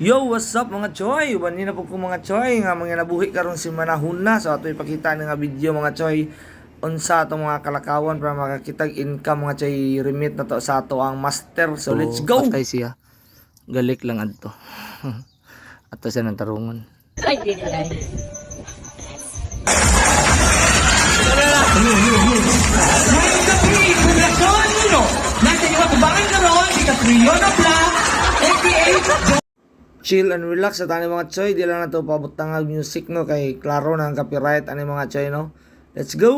Yo, what's up mga choy? Bani na po ko mga choy nga mga nabuhi karon si manahon na so ato ipakita ni nga video mga choy unsa atong mga kalakawan para makakitag income mga choy remit na to sa ato ang master. So, let's go. Patay siya. Galik lang adto. Ato siya ng tarungon. Ay, di ko. Chill and relax sa tani mga choy, di lang na to pabutang ang music no kay klaro na ang copyright ani mga choy no. Let's go.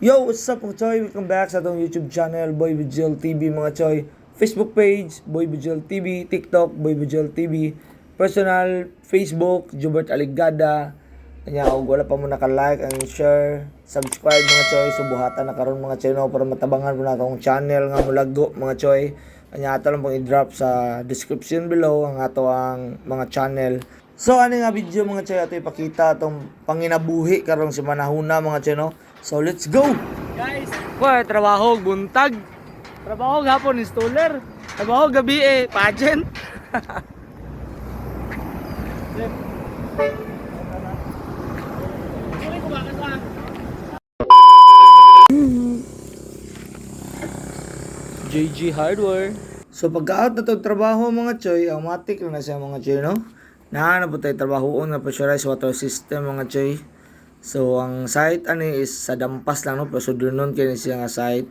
Yo, what's up mga choy? Welcome back sa atong YouTube channel, Boy Vigil TV mga choy. Facebook page, Boy Vigil TV. TikTok, Boy Vigil TV. Personal, Facebook, Jubert Aligada. Kanya, kung wala pa mo naka-like and share, subscribe mga choy. Subuhatan na karon mga choy no, para matabangan po na akong channel nga mulago mga choy. Kanya, ato lang pong i-drop sa description below ang ato ang mga channel. So, ano nga video mga choy, ato ipakita itong panginabuhi karong si Manahuna mga choy no. So, let's go! Guys, Kuya, trabaho buntag. Trabaho gapon installer. Trabaho gabi eh, pageant. JG Hardware. So pagka-out na to trabaho mga choy, automatic lang na siya mga choy, no? Nahanap po tayo trabaho nga pressurized water system mga choy. So ang site ani is sa Dampas lang no, pero sudunon kini siya nga site.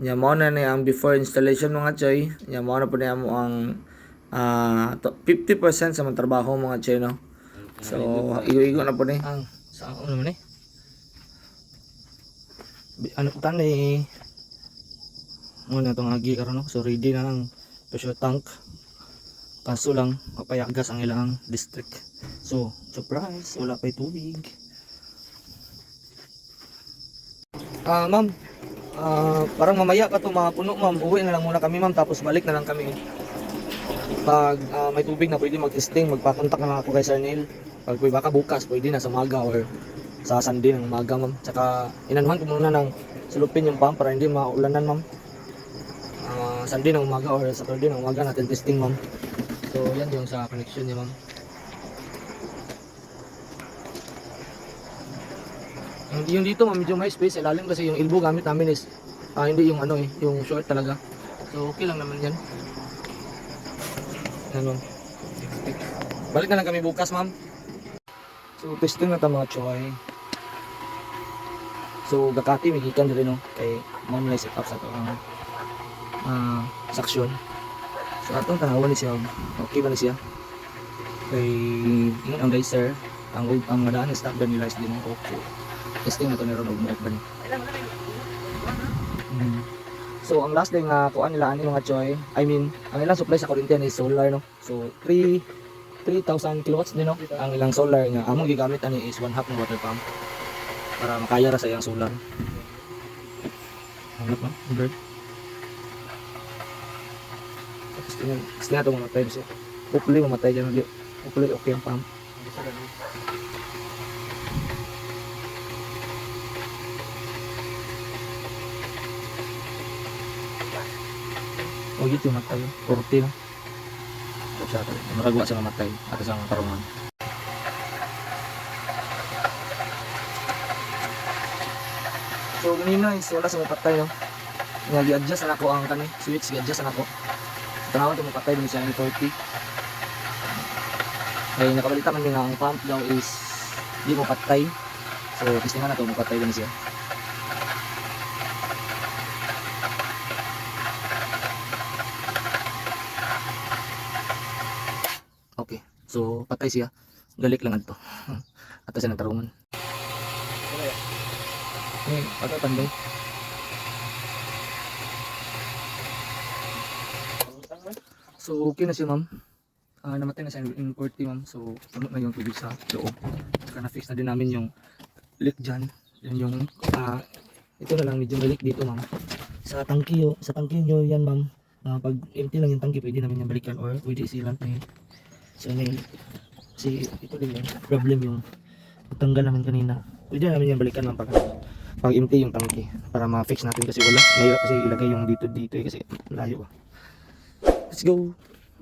Nya mo na ni ang before installation mga choy. Nya mo na po niya mo ang ah, to- 50% sa mga trabaho mga choy, no? So igo-igo na po ni. Ang sa ako naman eh. Ano po tani? Muna itong agi karon no. So ready na ang pressure tank. Kaso lang, papayagas ang ilang district. So, surprise, wala pa'y tubig. Ah, ma'am. Ah, parang mamaya pa to mga puno, ma'am. Uwi na lang muna kami, ma'am. Tapos balik na lang kami. Pag ah, may tubig na pwede mag-testing, magpakontak na lang ako kay Sir Neil. Pag pwede baka bukas, pwede na sa maga or sa Sunday ng maga, ma'am. Tsaka inanuhan ko muna ng sulupin yung pump para hindi maulanan, ma'am. Ah, Sunday ng umaga or Saturday ng umaga natin testing, ma'am. So, yan yung sa connection niya, ma'am. Yung, dito, ma'am, medyo may space. Ilalim kasi yung elbow gamit namin is ah, hindi yung ano eh, yung short talaga. So, okay lang naman yan. Ano? Balik na lang kami bukas, ma'am. So, testing na ta mga choy. So, gakati, may gikan din no? Kay ma'am na set up sa ito ang ah, saksyon. So, atong tanawan ni siya. Okay ba na siya? Kay, yun ang laser. Ang, ang madaan ng stock nila is din okay. Testing na ito ni Ronald mo ba niya? Mm. So, ang last day nga kuan nila ani mga choy, I mean, ang ilang supply sa kuryente is solar no. So, 3 3,000 kilowatts din no. Ang ilang solar nga among gigamit ani is one half ng water pump para makaya ra sa iyang solar. Ano pa? Bird. Gusto na itong mamatay siya. Hopefully mamatay dyan. ulit. Hopefully okay ang pump. Oh, yun yung matay. 40 na. So, siya ito. Maragwa sa mamatay. At sa karungan. So, ganina is wala sa mapatay, no? Nga, gi-adjust na ako ang kani. Switch, gi-adjust na ako. Tanawan ito mapatay dun siya ni 40. Ay, nakabalita man din ang pump daw is di mo patay. So, testingan na ito, mapatay dun siya. Okay. So, patay siya. Galik lang ito. At siya nagtarungan. Eh, patay panday. So, okay na siya, ma'am. Ah, namatay na siya in 40, ma'am. So, puno na yung tubig sa loob. Saka na-fix na din namin yung leak dyan. Yan yung, ah, ito na lang, medyo leak dito, ma'am. Sa tangki, sa tangki nyo yan, ma'am. Ah, pag empty lang yung tangki, pwede namin yung balikan or pwede silang eh. So, may, kasi ito din yung problem yung tanggal namin kanina. Pwede namin yung balikan, ma'am, pag pag empty yung tangke para ma-fix natin kasi wala mahirap kasi ilagay yung dito dito eh, kasi layo ah. Let's go.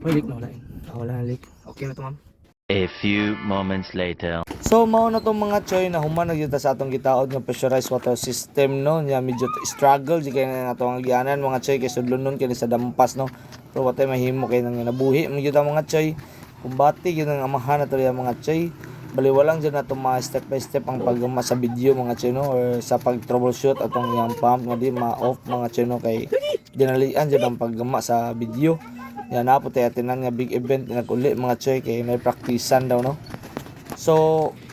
May leak na wala eh ah, wala na leak. Okay na to ma'am. A few moments later. So mao na tong mga choy na human nagyud sa atong gitaod nga pressurized water system no nya medyo struggle di kay na ato ang gianan mga choy kay sudlon nun kini sa dampas no. Pero watay mahimo kay nang nabuhi gyud ang mga choy. Kumbati gyud ang amahan nato yung mga choy. Baliwalang dyan na ma step by step ang paggama sa video mga choy no or sa pag troubleshoot atong yang pump nga di ma-off mga choy no kay dinalian dyan ang paggama sa video yan na po tayo atinan nga big event nga uli mga choy kay may practicean daw no So,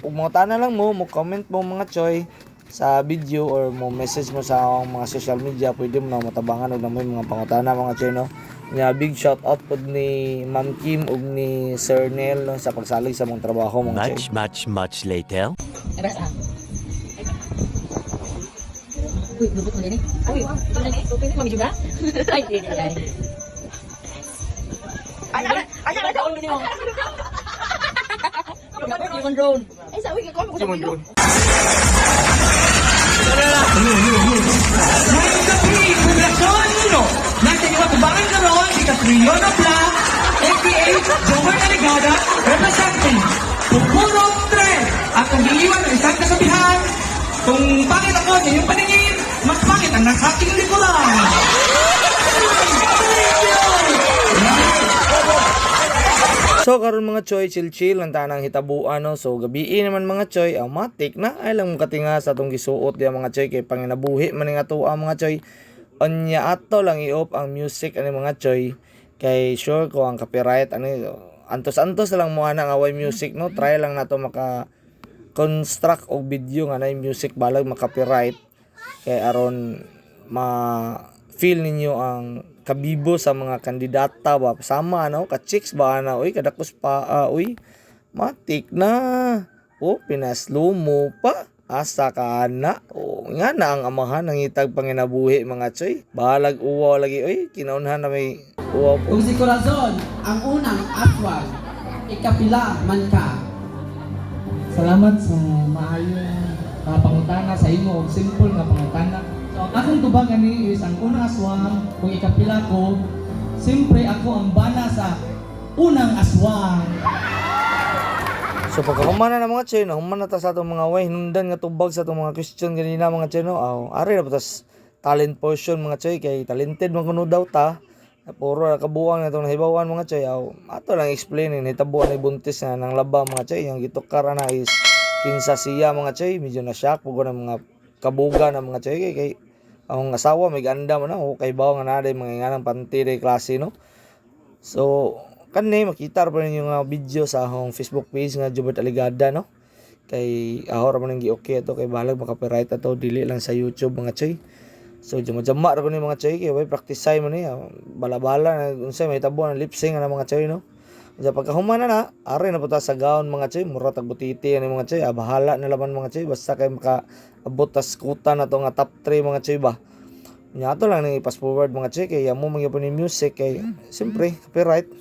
kung mga tana lang mo, mo comment mo mga choy sa video or mo message mo sa akong mga social media, pwede mo na matabangan og na mo yung mga pangutana mga choy no. Nga big shout out pod ni Ma'am Kim ug ni Sir Neil no, sa pagsalig sa mong trabaho mga choy. Much, much, much later. Aras ah. Uy, lubot mo din eh. Uy, ito na eh. Mami juga? Ay, hindi, Ano, ano, ano, ano, ano, ano, Human drone. Ay, sabi ka ko, human drone. Poblasyon Nino, nasa iba kubangan karon si Catrillo Nobla, aka Jover Aligada, representing Pupuro 3, at ang iiwan ng isang kasabihan, kung bakit ako sa iyong paningin, mas bakit ang nasa aking likuran. So karon mga choy chill chill ang tanang hitabuan no. So gabi naman mga choy ang na ay lang katinga sa atong gisuot diya mga choy kay panginabuhi man nga tuwa mga choy. Onya ato lang i-off ang music ani mga choy kay sure ko ang copyright ano antos-antos lang mo ana nga way music no. Try lang nato maka construct og video nga na music balag maka-copyright kay aron ma feel ninyo ang kabibo sa mga kandidata ba? Sama no? Ka chicks ba na? Uy kadakos pa ah, uy. Matik na. O pinaslo mo pa. Asa ka na? O nga na ang amahan ng itag panginabuhi mga choy bahalag uwaw lagi uy. Kinaunhan na may uwaw po. Kung si Corazon, ang unang aswang, ikapila man ka. Salamat sa maayong mga pangutana sa imo og simple nga pangutana. Ang akong tubag ani is ang unang aswang kung ikapila ko, siyempre ako ang bana sa unang aswang. So pagkahuman na mga chino, human na ta sa atong mga way hinundan nga tubag sa atong mga question ganina mga chino. Aw, ari na po tas talent portion mga choy kay talented man kuno daw ta. Puro na kabuang na itong nahibawan mga choy. Aw, ato lang explain ni hitabuan ni buntis na ng laba mga choy. Yung gitukar na is kinsa siya mga choy. Medyo na shock po ng mga kabuga na mga choy kay, kay ang asawa may ganda mo na o kay bawo nga naday mga nganang pantire klase no. So, kanay makita pa ninyo nga video sa akong Facebook page nga Jubert Aligada no. Kay ahor man gi okay ato kay balag maka-copyright ato dili lang sa YouTube mga choy. So jama-jama ra ko ni mga choy kay way practice mo ni ah, bala-bala na unsay may tabo ng lip sync na mga choy no. Sa pagkahuman na na, ari na po ta sa gaon mga choy, mura tag butiti ani mga choy, ah, bahala na laman mga choy basta kay maka abot tas kuta na to nga top 3 mga choy ba. Nya ato lang nang i-pass forward mga choy kay amo magyapon ni music kay siyempre copyright.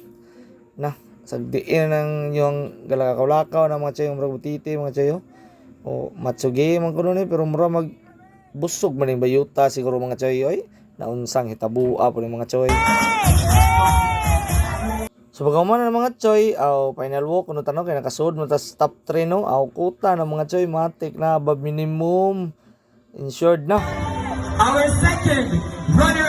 Na sagdiin ng yung galakaw-lakaw na mga choy murag butiti mga choy oh. o matsugi man kuno ni pero mura mag busog man yung bayuta siguro mga choy oy. Naunsang hitabua po ng mga choy So pagkaman na mga choy, aw final walk kuno tanong kay nakasud mo tas top 3 no, aw kuta na mga choy matik na ba minimum insured na. Our second runner-up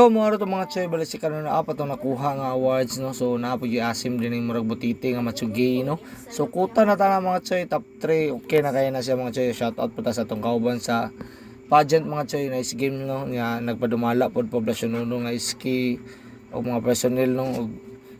So mo to mga choy balik si kanon na apat tong nakuha nga awards no. So naa po asim din yung murag butiti nga matsugi no. So kuta na ta na mga choy top 3 okay na kaya na siya mga choy. Shout out po ta sa tong kauban sa pageant mga choy nice game no nga nagpadumala pod poblasyon nuno nga ski o mga personnel no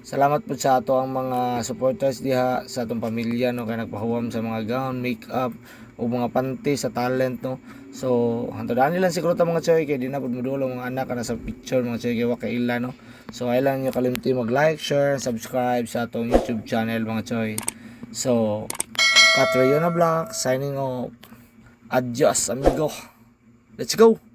salamat po sa ato ang mga supporters diha sa atong pamilya no kay nagpahuwam sa mga gown, makeup o mga panty sa talent no. So hantodaan nilang siguro ta mga choy kay di na pud modulong mga anak na sa picture mga choy kay wa kay ila no. So ay lang nyo kalimti mag-like, share, subscribe sa atong YouTube channel mga choy. So Katrina Vlog signing off. Adios, amigo. Let's go.